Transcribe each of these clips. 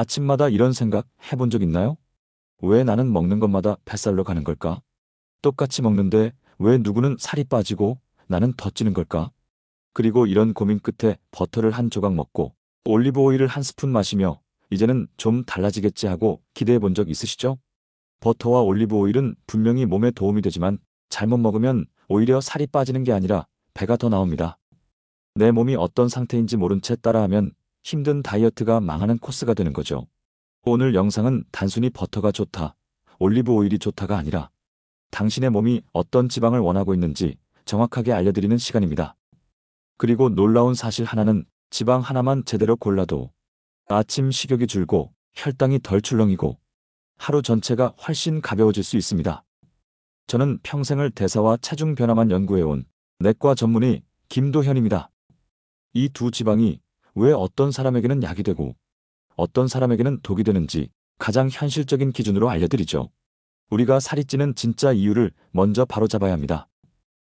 아침마다 이런 생각 해본 적 있나요? 왜 나는 먹는 것마다 뱃살로 가는 걸까? 똑같이 먹는데 왜 누구는 살이 빠지고 나는 더 찌는 걸까? 그리고 이런 고민 끝에 버터를 한 조각 먹고 올리브 오일을 한 스푼 마시며 이제는 좀 달라지겠지 하고 기대해 본 적 있으시죠? 버터와 올리브 오일은 분명히 몸에 도움이 되지만 잘못 먹으면 오히려 살이 빠지는 게 아니라 배가 더 나옵니다. 내 몸이 어떤 상태인지 모른 채 따라하면 힘든 다이어트가 망하는 코스가 되는 거죠. 오늘 영상은 단순히 버터가 좋다, 올리브 오일이 좋다가 아니라 당신의 몸이 어떤 지방을 원하고 있는지 정확하게 알려드리는 시간입니다. 그리고 놀라운 사실 하나는 지방 하나만 제대로 골라도 아침 식욕이 줄고 혈당이 덜 출렁이고 하루 전체가 훨씬 가벼워질 수 있습니다. 저는 평생을 대사와 체중 변화만 연구해온 내과 전문의 김도현입니다. 이 두 지방이 왜 어떤 사람에게는 약이 되고 어떤 사람에게는 독이 되는지 가장 현실적인 기준으로 알려드리죠. 우리가 살이 찌는 진짜 이유를 먼저 바로 잡아야 합니다.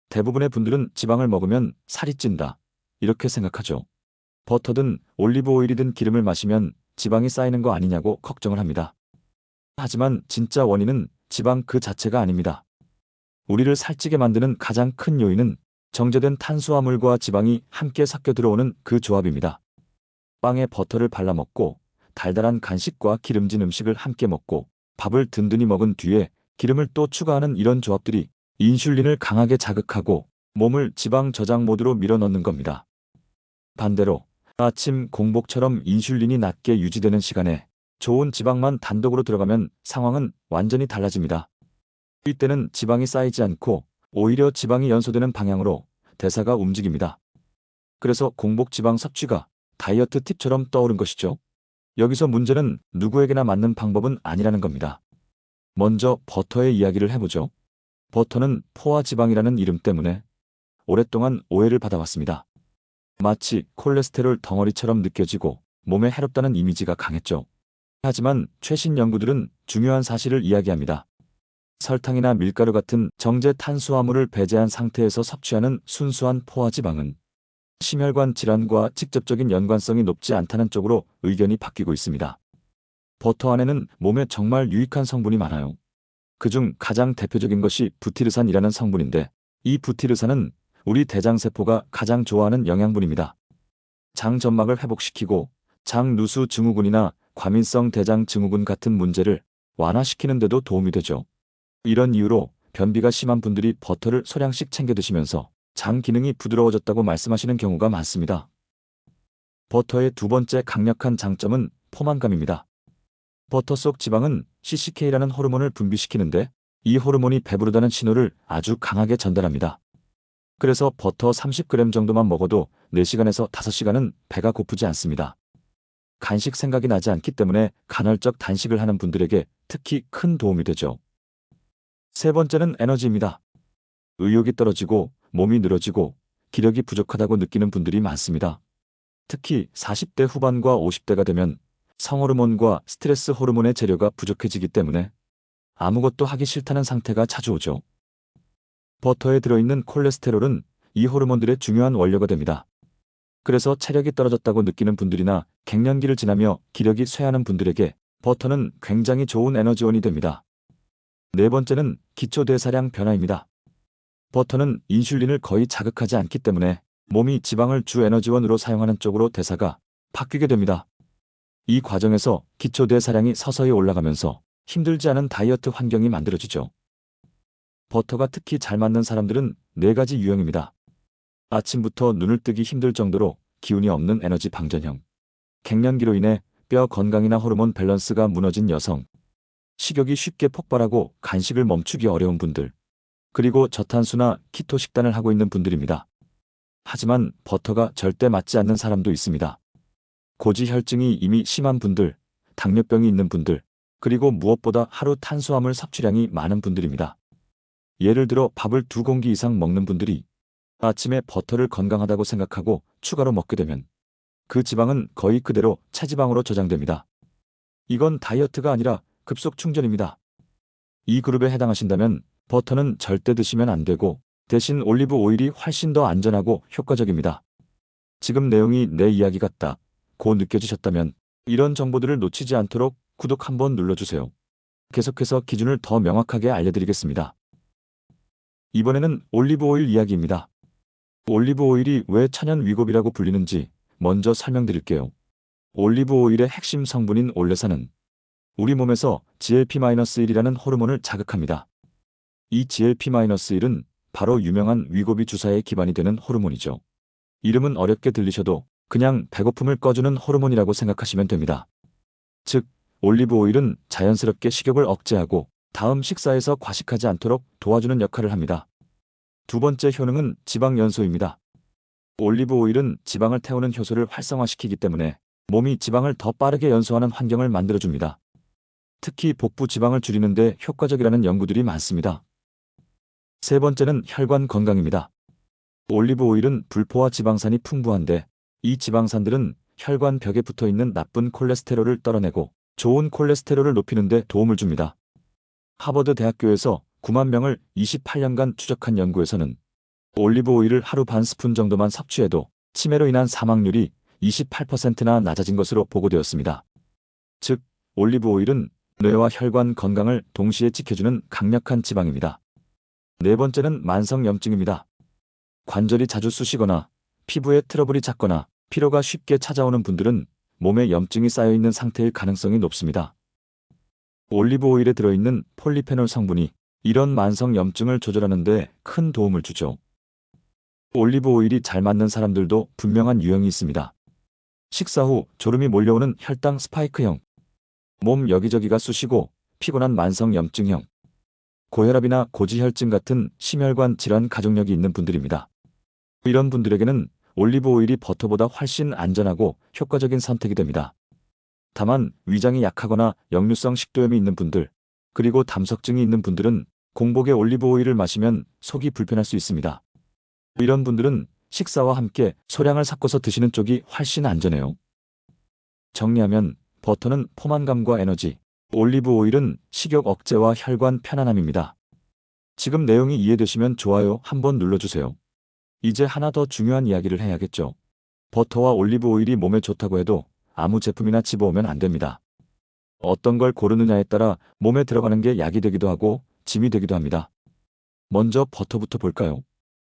대부분의 분들은 지방을 먹으면 살이 찐다. 이렇게 생각하죠. 버터든 올리브 오일이든 기름을 마시면 지방이 쌓이는 거 아니냐고 걱정을 합니다. 하지만 진짜 원인은 지방 그 자체가 아닙니다. 우리를 살찌게 만드는 가장 큰 요인은 정제된 탄수화물과 지방이 함께 섞여 들어오는 그 조합입니다. 빵에 버터를 발라 먹고 달달한 간식과 기름진 음식을 함께 먹고 밥을 든든히 먹은 뒤에 기름을 또 추가하는 이런 조합들이 인슐린을 강하게 자극하고 몸을 지방 저장 모드로 밀어넣는 겁니다. 반대로 아침 공복처럼 인슐린이 낮게 유지되는 시간에 좋은 지방만 단독으로 들어가면 상황은 완전히 달라집니다. 이때는 지방이 쌓이지 않고 오히려 지방이 연소되는 방향으로 대사가 움직입니다. 그래서 공복 지방 섭취가 다이어트 팁처럼 떠오른 것이죠. 여기서 문제는 누구에게나 맞는 방법은 아니라는 겁니다. 먼저 버터의 이야기를 해보죠. 버터는 포화 지방이라는 이름 때문에 오랫동안 오해를 받아왔습니다. 마치 콜레스테롤 덩어리처럼 느껴지고 몸에 해롭다는 이미지가 강했죠. 하지만 최신 연구들은 중요한 사실을 이야기합니다. 설탕이나 밀가루 같은 정제 탄수화물을 배제한 상태에서 섭취하는 순수한 포화지방은 심혈관 질환과 직접적인 연관성이 높지 않다는 쪽으로 의견이 바뀌고 있습니다. 버터 안에는 몸에 정말 유익한 성분이 많아요. 그중 가장 대표적인 것이 부티르산이라는 성분인데 이 부티르산은 우리 대장세포가 가장 좋아하는 영양분입니다. 장 점막을 회복시키고 장 누수 증후군이나 과민성 대장 증후군 같은 문제를 완화시키는 데도 도움이 되죠. 이런 이유로 변비가 심한 분들이 버터를 소량씩 챙겨 드시면서 장 기능이 부드러워졌다고 말씀하시는 경우가 많습니다. 버터의 두 번째 강력한 장점은 포만감입니다. 버터 속 지방은 CCK라는 호르몬을 분비시키는데 이 호르몬이 배부르다는 신호를 아주 강하게 전달합니다. 그래서 버터 30g 정도만 먹어도 4시간에서 5시간은 배가 고프지 않습니다. 간식 생각이 나지 않기 때문에 간헐적 단식을 하는 분들에게 특히 큰 도움이 되죠. 세 번째는 에너지입니다. 의욕이 떨어지고 몸이 늘어지고 기력이 부족하다고 느끼는 분들이 많습니다. 특히 40대 후반과 50대가 되면 성호르몬과 스트레스 호르몬의 재료가 부족해지기 때문에 아무것도 하기 싫다는 상태가 자주 오죠. 버터에 들어있는 콜레스테롤은 이 호르몬들의 중요한 원료가 됩니다. 그래서 체력이 떨어졌다고 느끼는 분들이나 갱년기를 지나며 기력이 쇠하는 분들에게 버터는 굉장히 좋은 에너지원이 됩니다. 네 번째는 기초대사량 변화입니다. 버터는 인슐린을 거의 자극하지 않기 때문에 몸이 지방을 주 에너지원으로 사용하는 쪽으로 대사가 바뀌게 됩니다. 이 과정에서 기초 대사량이 서서히 올라가면서 힘들지 않은 다이어트 환경이 만들어지죠. 버터가 특히 잘 맞는 사람들은 네 가지 유형입니다. 아침부터 눈을 뜨기 힘들 정도로 기운이 없는 에너지 방전형. 갱년기로 인해 뼈 건강이나 호르몬 밸런스가 무너진 여성. 식욕이 쉽게 폭발하고 간식을 멈추기 어려운 분들. 그리고 저탄수나 키토 식단을 하고 있는 분들입니다. 하지만 버터가 절대 맞지 않는 사람도 있습니다. 고지 혈증이 이미 심한 분들, 당뇨병이 있는 분들, 그리고 무엇보다 하루 탄수화물 섭취량이 많은 분들입니다. 예를 들어 밥을 두 공기 이상 먹는 분들이 아침에 버터를 건강하다고 생각하고 추가로 먹게 되면 그 지방은 거의 그대로 체지방으로 저장됩니다. 이건 다이어트가 아니라 급속 충전입니다. 이 그룹에 해당하신다면 버터는 절대 드시면 안 되고 대신 올리브 오일이 훨씬 더 안전하고 효과적입니다. 지금 내용이 내 이야기 같다. 고 느껴지셨다면 이런 정보들을 놓치지 않도록 구독 한번 눌러주세요. 계속해서 기준을 더 명확하게 알려드리겠습니다. 이번에는 올리브 오일 이야기입니다. 올리브 오일이 왜 천연 위급이라고 불리는지 먼저 설명드릴게요. 올리브 오일의 핵심 성분인 올레산은 우리 몸에서 GLP-1이라는 호르몬을 자극합니다. 이 GLP-1은 바로 유명한 위고비 주사의 기반이 되는 호르몬이죠. 이름은 어렵게 들리셔도 그냥 배고픔을 꺼주는 호르몬이라고 생각하시면 됩니다. 즉, 올리브 오일은 자연스럽게 식욕을 억제하고 다음 식사에서 과식하지 않도록 도와주는 역할을 합니다. 두 번째 효능은 지방 연소입니다. 올리브 오일은 지방을 태우는 효소를 활성화시키기 때문에 몸이 지방을 더 빠르게 연소하는 환경을 만들어줍니다. 특히 복부 지방을 줄이는데 효과적이라는 연구들이 많습니다. 세 번째는 혈관 건강입니다. 올리브 오일은 불포화 지방산이 풍부한데 이 지방산들은 혈관 벽에 붙어 있는 나쁜 콜레스테롤을 떨어내고 좋은 콜레스테롤을 높이는 데 도움을 줍니다. 하버드 대학교에서 9만 명을 28년간 추적한 연구에서는 올리브 오일을 하루 반 스푼 정도만 섭취해도 치매로 인한 사망률이 28%나 낮아진 것으로 보고되었습니다. 즉, 올리브 오일은 뇌와 혈관 건강을 동시에 지켜주는 강력한 지방입니다. 네 번째는 만성염증입니다. 관절이 자주 쑤시거나 피부에 트러블이 잦거나 피로가 쉽게 찾아오는 분들은 몸에 염증이 쌓여있는 상태일 가능성이 높습니다. 올리브 오일에 들어있는 폴리페놀 성분이 이런 만성 염증을 조절하는 데 큰 도움을 주죠. 올리브 오일이 잘 맞는 사람들도 분명한 유형이 있습니다. 식사 후 졸음이 몰려오는 혈당 스파이크형, 몸 여기저기가 쑤시고 피곤한 만성 염증형, 고혈압이나 고지혈증 같은 심혈관 질환 가족력이 있는 분들입니다. 이런 분들에게는 올리브 오일이 버터보다 훨씬 안전하고 효과적인 선택이 됩니다. 다만 위장이 약하거나 역류성 식도염이 있는 분들, 그리고 담석증이 있는 분들은 공복에 올리브 오일을 마시면 속이 불편할 수 있습니다. 이런 분들은 식사와 함께 소량을 섞어서 드시는 쪽이 훨씬 안전해요. 정리하면 버터는 포만감과 에너지, 올리브 오일은 식욕 억제와 혈관 편안함입니다. 지금 내용이 이해되시면 좋아요 한번 눌러주세요. 이제 하나 더 중요한 이야기를 해야겠죠. 버터와 올리브 오일이 몸에 좋다고 해도 아무 제품이나 집어오면 안 됩니다. 어떤 걸 고르느냐에 따라 몸에 들어가는 게 약이 되기도 하고 짐이 되기도 합니다. 먼저 버터부터 볼까요?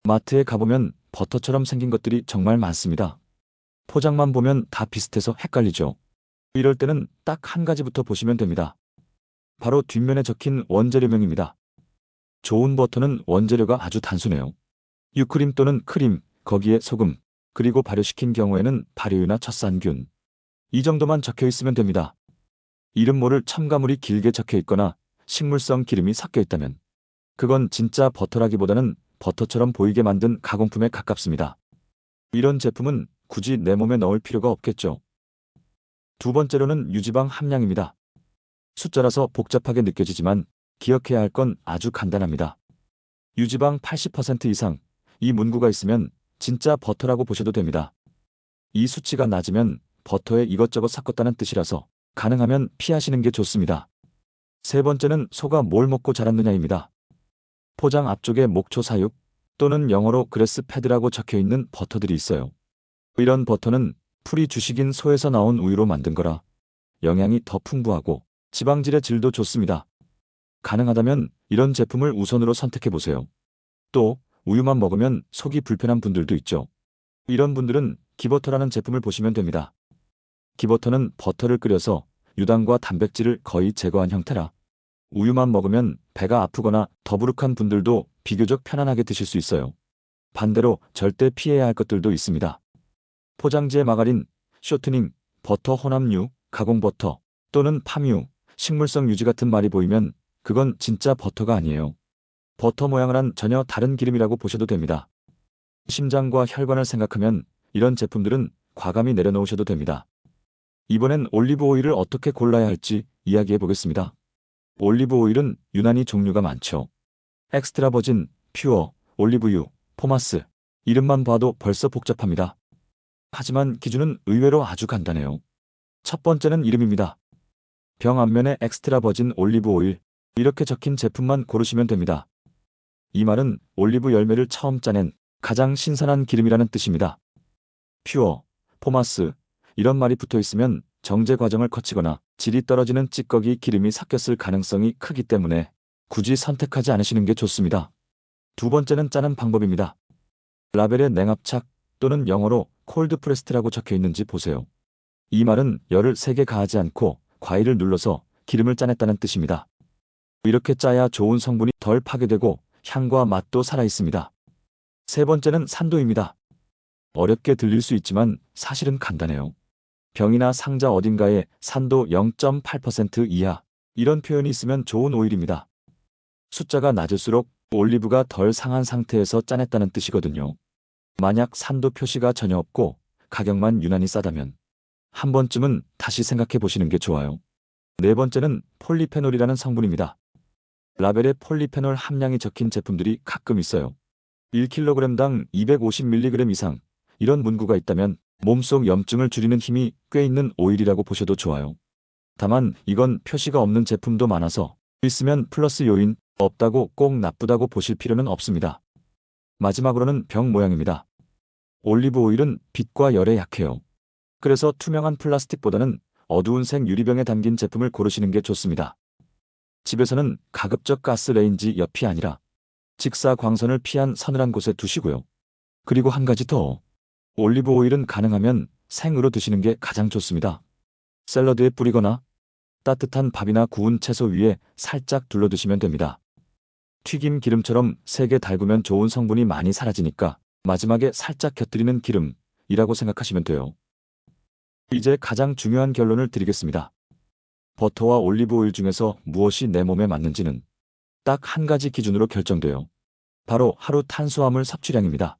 마트에 가보면 버터처럼 생긴 것들이 정말 많습니다. 포장만 보면 다 비슷해서 헷갈리죠. 이럴 때는 딱 한 가지부터 보시면 됩니다. 바로 뒷면에 적힌 원재료명입니다. 좋은 버터는 원재료가 아주 단순해요. 유크림 또는 크림, 거기에 소금, 그리고 발효시킨 경우에는 발효유나 젖산균. 이 정도만 적혀 있으면 됩니다. 이름 모를 첨가물이 길게 적혀 있거나 식물성 기름이 섞여 있다면 그건 진짜 버터라기보다는 버터처럼 보이게 만든 가공품에 가깝습니다. 이런 제품은 굳이 내 몸에 넣을 필요가 없겠죠. 두 번째로는 유지방 함량입니다. 숫자라서 복잡하게 느껴지지만 기억해야 할 건 아주 간단합니다. 유지방 80% 이상, 이 문구가 있으면 진짜 버터라고 보셔도 됩니다. 이 수치가 낮으면 버터에 이것저것 섞었다는 뜻이라서 가능하면 피하시는 게 좋습니다. 세 번째는 소가 뭘 먹고 자랐느냐입니다. 포장 앞쪽에 목초 사육 또는 영어로 그레스 패드라고 적혀 있는 버터들이 있어요. 이런 버터는 풀이 주식인 소에서 나온 우유로 만든 거라 영양이 더 풍부하고 지방질의 질도 좋습니다. 가능하다면 이런 제품을 우선으로 선택해 보세요. 또 우유만 먹으면 속이 불편한 분들도 있죠. 이런 분들은 기버터라는 제품을 보시면 됩니다. 기버터는 버터를 끓여서 유당과 단백질을 거의 제거한 형태라 우유만 먹으면 배가 아프거나 더부룩한 분들도 비교적 편안하게 드실 수 있어요. 반대로 절대 피해야 할 것들도 있습니다. 포장지에 마가린, 쇼트닝, 버터 혼합류, 가공버터 또는 팜유, 식물성 유지 같은 말이 보이면 그건 진짜 버터가 아니에요. 버터 모양을 한 전혀 다른 기름이라고 보셔도 됩니다. 심장과 혈관을 생각하면 이런 제품들은 과감히 내려놓으셔도 됩니다. 이번엔 올리브 오일을 어떻게 골라야 할지 이야기해 보겠습니다. 올리브 오일은 유난히 종류가 많죠. 엑스트라 버진, 퓨어, 올리브유, 포마스. 이름만 봐도 벌써 복잡합니다. 하지만 기준은 의외로 아주 간단해요. 첫 번째는 이름입니다. 병 앞면에 엑스트라 버진 올리브 오일 이렇게 적힌 제품만 고르시면 됩니다. 이 말은 올리브 열매를 처음 짜낸 가장 신선한 기름이라는 뜻입니다. 퓨어, 포마스 이런 말이 붙어 있으면 정제 과정을 거치거나 질이 떨어지는 찌꺼기 기름이 섞였을 가능성이 크기 때문에 굳이 선택하지 않으시는 게 좋습니다. 두 번째는 짜는 방법입니다. 라벨에 냉압착 또는 영어로 콜드 프레스트라고 적혀 있는지 보세요. 이 말은 열을 세게 가하지 않고 과일을 눌러서 기름을 짜냈다는 뜻입니다. 이렇게 짜야 좋은 성분이 덜 파괴되고 향과 맛도 살아있습니다. 세 번째는 산도입니다. 어렵게 들릴 수 있지만 사실은 간단해요. 병이나 상자 어딘가에 산도 0.8% 이하 이런 표현이 있으면 좋은 오일입니다. 숫자가 낮을수록 올리브가 덜 상한 상태에서 짜냈다는 뜻이거든요. 만약 산도 표시가 전혀 없고 가격만 유난히 싸다면 한 번쯤은 다시 생각해 보시는 게 좋아요. 네 번째는 폴리페놀이라는 성분입니다. 라벨에 폴리페놀 함량이 적힌 제품들이 가끔 있어요. 1kg당 250mg 이상 이런 문구가 있다면 몸속 염증을 줄이는 힘이 꽤 있는 오일이라고 보셔도 좋아요. 다만 이건 표시가 없는 제품도 많아서 있으면 플러스 요인, 없다고 꼭 나쁘다고 보실 필요는 없습니다. 마지막으로는 병 모양입니다. 올리브 오일은 빛과 열에 약해요. 그래서 투명한 플라스틱보다는 어두운 색 유리병에 담긴 제품을 고르시는 게 좋습니다. 집에서는 가급적 가스 레인지 옆이 아니라 직사 광선을 피한 서늘한 곳에 두시고요. 그리고 한 가지 더. 올리브 오일은 가능하면 생으로 드시는 게 가장 좋습니다. 샐러드에 뿌리거나 따뜻한 밥이나 구운 채소 위에 살짝 둘러 드시면 됩니다. 튀김 기름처럼 세게 달구면 좋은 성분이 많이 사라지니까 마지막에 살짝 곁들이는 기름이라고 생각하시면 돼요. 이제 가장 중요한 결론을 드리겠습니다. 버터와 올리브 오일 중에서 무엇이 내 몸에 맞는지는 딱 한 가지 기준으로 결정돼요. 바로 하루 탄수화물 섭취량입니다.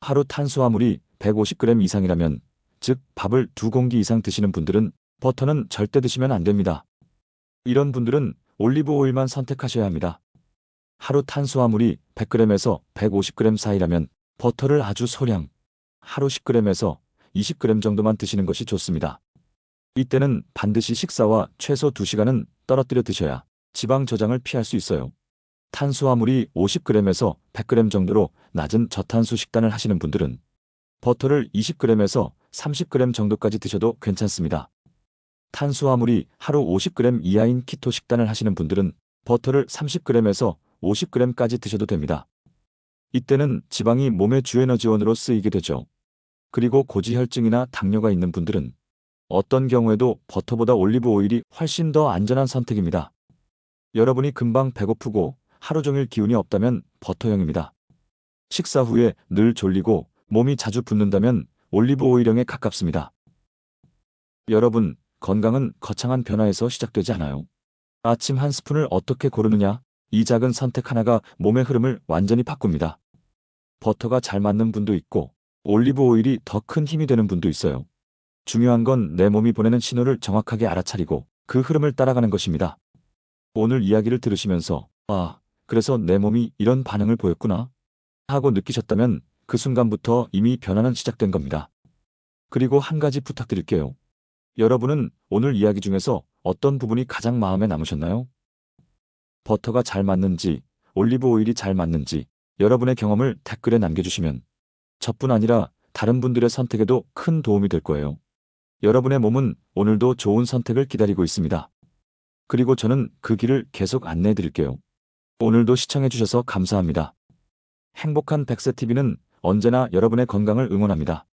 하루 탄수화물이 150g 이상이라면, 즉 밥을 두 공기 이상 드시는 분들은 버터는 절대 드시면 안 됩니다. 이런 분들은 올리브 오일만 선택하셔야 합니다. 하루 탄수화물이 100g에서 150g 사이라면 버터를 아주 소량, 하루 10g에서 20g 정도만 드시는 것이 좋습니다. 이때는 반드시 식사와 최소 2시간은 떨어뜨려 드셔야 지방 저장을 피할 수 있어요. 탄수화물이 50g에서 100g 정도로 낮은 저탄수 식단을 하시는 분들은 버터를 20g에서 30g 정도까지 드셔도 괜찮습니다. 탄수화물이 하루 50g 이하인 키토 식단을 하시는 분들은 버터를 30g에서 50g까지 드셔도 됩니다. 이때는 지방이 몸의 주에너지원으로 쓰이게 되죠. 그리고 고지혈증이나 당뇨가 있는 분들은 어떤 경우에도 버터보다 올리브 오일이 훨씬 더 안전한 선택입니다. 여러분이 금방 배고프고 하루 종일 기운이 없다면 버터형입니다. 식사 후에 늘 졸리고 몸이 자주 붓는다면 올리브 오일형에 가깝습니다. 여러분, 건강은 거창한 변화에서 시작되지 않아요. 아침 한 스푼을 어떻게 고르느냐? 이 작은 선택 하나가 몸의 흐름을 완전히 바꿉니다. 버터가 잘 맞는 분도 있고 올리브 오일이 더 큰 힘이 되는 분도 있어요. 중요한 건 내 몸이 보내는 신호를 정확하게 알아차리고 그 흐름을 따라가는 것입니다. 오늘 이야기를 들으시면서 아, 그래서 내 몸이 이런 반응을 보였구나 하고 느끼셨다면 그 순간부터 이미 변화는 시작된 겁니다. 그리고 한 가지 부탁드릴게요. 여러분은 오늘 이야기 중에서 어떤 부분이 가장 마음에 남으셨나요? 버터가 잘 맞는지, 올리브 오일이 잘 맞는지 여러분의 경험을 댓글에 남겨주시면 저뿐 아니라 다른 분들의 선택에도 큰 도움이 될 거예요. 여러분의 몸은 오늘도 좋은 선택을 기다리고 있습니다. 그리고 저는 그 길을 계속 안내해 드릴게요. 오늘도 시청해 주셔서 감사합니다. 행복한 백세TV는 언제나 여러분의 건강을 응원합니다.